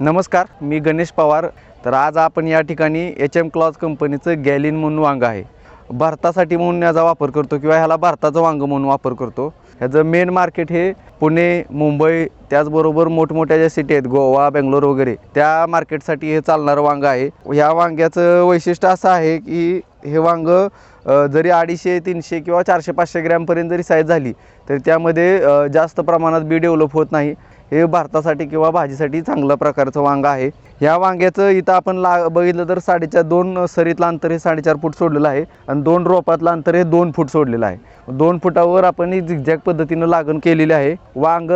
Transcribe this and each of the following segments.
नमस्कार मी गणेश पवार. तर आज आपण या ठिकाणी एच एम क्लॉज कंपनीचं गॅलिन म्हणून वांग आहे. भारतासाठी म्हणून याचा वापर करतो किंवा ह्याला भारताचं वांग म्हणून वापर करतो. ह्याचं मेन मार्केट हे पुणे मुंबई त्याचबरोबर मोठमोठ्या ज्या सिटी आहेत गोवा बेंगलोर वगैरे त्या मार्केटसाठी हे चालणारं वांग आहे. ह्या वांग्याचं वैशिष्ट्य असं आहे की हे वांग जरी अडीचशे तीनशे किंवा चारशे पाचशे ग्रॅमपर्यंत जरी साईज झाली तरी त्यामध्ये जास्त प्रमाणात बी डेव्हलप होत नाही. हे भारतासाठी किंवा भाजीसाठी चांगल्या प्रकारचं वांग आहे. ह्या वांग्याचं इथं आपण ला बघितलं तर साडेचार दोन सरीतलं अंतर हे साडेचार फूट सोडलेलं आहे आणि दोन रोपातलं अंतर हे दोन फूट सोडलेलं आहे. दोन फुटावर आपण ही झिगझॅग पद्धतीनं लागण केलेली आहे. वांग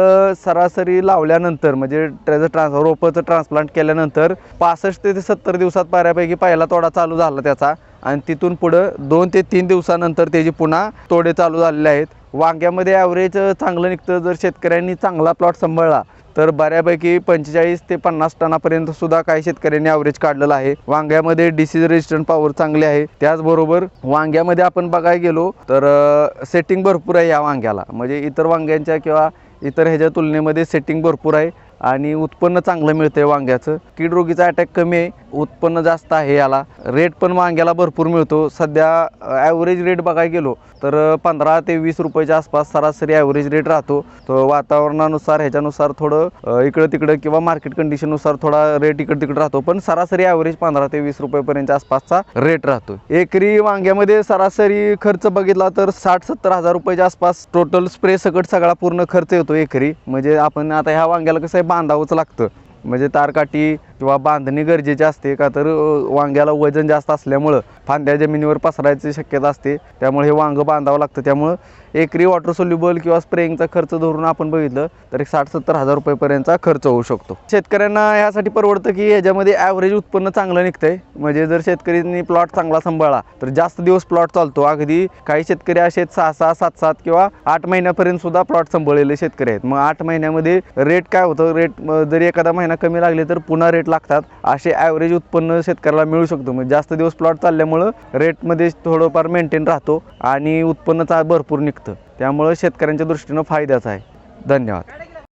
सरासरी लावल्यानंतर म्हणजे त्याचं ट्रान्स रोपाचं ट्रान्सप्लांट केल्यानंतर पासष्ट ते सत्तर दिवसात बऱ्यापैकी पहिला तोडा चालू झाला त्याचा. आणि तिथून पुढं दोन ते तीन दिवसानंतर त्याची पुन्हा तोडे चालू झालेले आहेत. वांग्यामध्ये ॲव्हरेज चांगलं निघतं जर शेतकऱ्यांनी चांगला प्लॉट सांभाळला तर बऱ्यापैकी पंचेचाळीस ते पन्नास टनापर्यंत सुद्धा काही शेतकऱ्यांनी ॲव्हरेज काढलेलं आहे. वांग्यामध्ये डिसीज रेजिस्टंट पॉवर चांगली आहे. त्याचबरोबर वांग्यामध्ये आपण बघायला गेलो तर सेटिंग भरपूर आहे या वांग्याला. म्हणजे इतर वांग्यांच्या किंवा इतर ह्याच्या तुलनेमध्ये सेटिंग भरपूर आहे. आणि उत्पन्न चांगलं मिळतं आहे वांग्याचं. कीड रोगीचा अटॅक कमी आहे उत्पन्न जास्त आहे याला. रेट पण वांग्याला भरपूर मिळतो. सध्या ॲव्हरेज रेट बघायला गेलो तर पंधरा ते वीस रुपयाच्या आसपास सरासरी ॲव्हरेज रेट राहतो. तो वातावरणानुसार ह्याच्यानुसार थोडं इकडं तिकडं किंवा मार्केट कंडिशननुसार थोडा रेट इकडं तिकडं राहतो. पण सरासरी ॲव्हरेज पंधरा ते वीस रुपयेपर्यंत आसपासचा रेट राहतो एकरी वांग्यामध्ये सरासरी खर्च बघितला तर साठ सत्तर हजार रुपयाच्या आसपास टोटल स्प्रे सकट सगळा पूर्ण खर्च येतो एकरी. म्हणजे आपण आता ह्या वांग्याला कसं आहे बांधावंच लागतं. म्हणजे तारकाठी किंवा बांधणी गरजेची असते का तर वांग्याला वजन जास्त असल्यामुळं फांद्या जमिनीवर पसरायची शक्यता असते. त्यामुळे हे वांगं बांधावं लागतं. त्यामुळं एकरी वॉटर सोल्युबल किंवा स्प्रेइंगचा खर्च धरून आपण बघितलं तर एक साठ सत्तर हजार रुपयेपर्यंतचा खर्च होऊ शकतो. शेतकऱ्यांना यासाठी परवडतं की ह्याच्यामध्ये ॲव्हरेज उत्पन्न चांगलं निघतंय. म्हणजे जर शेतकऱ्यांनी प्लॉट चांगला सांभाळला तर जास्त दिवस प्लॉट चालतो. अगदी काही शेतकरी असे आहेत सहा सहा सात सात किंवा आठ महिन्यापर्यंत सुद्धा प्लॉट सांभाळलेले शेतकरी आहेत. मग आठ महिन्यामध्ये रेट काय होतं? रेट जरी एखादा महिना कमी लागले तर पुन्हा रेट लागतात असे ॲव्हरेज उत्पन्न शेतकऱ्याला मिळू शकतो. म्हणजे जास्त दिवस प्लॉट चालल्यामुळं रेटमध्ये थोडंफार मेंटेन राहतो आणि उत्पन्न चा भरपूर निघतं. त्यामुळं शेतकऱ्यांच्या दृष्टीनं फायद्याचं आहे. धन्यवाद.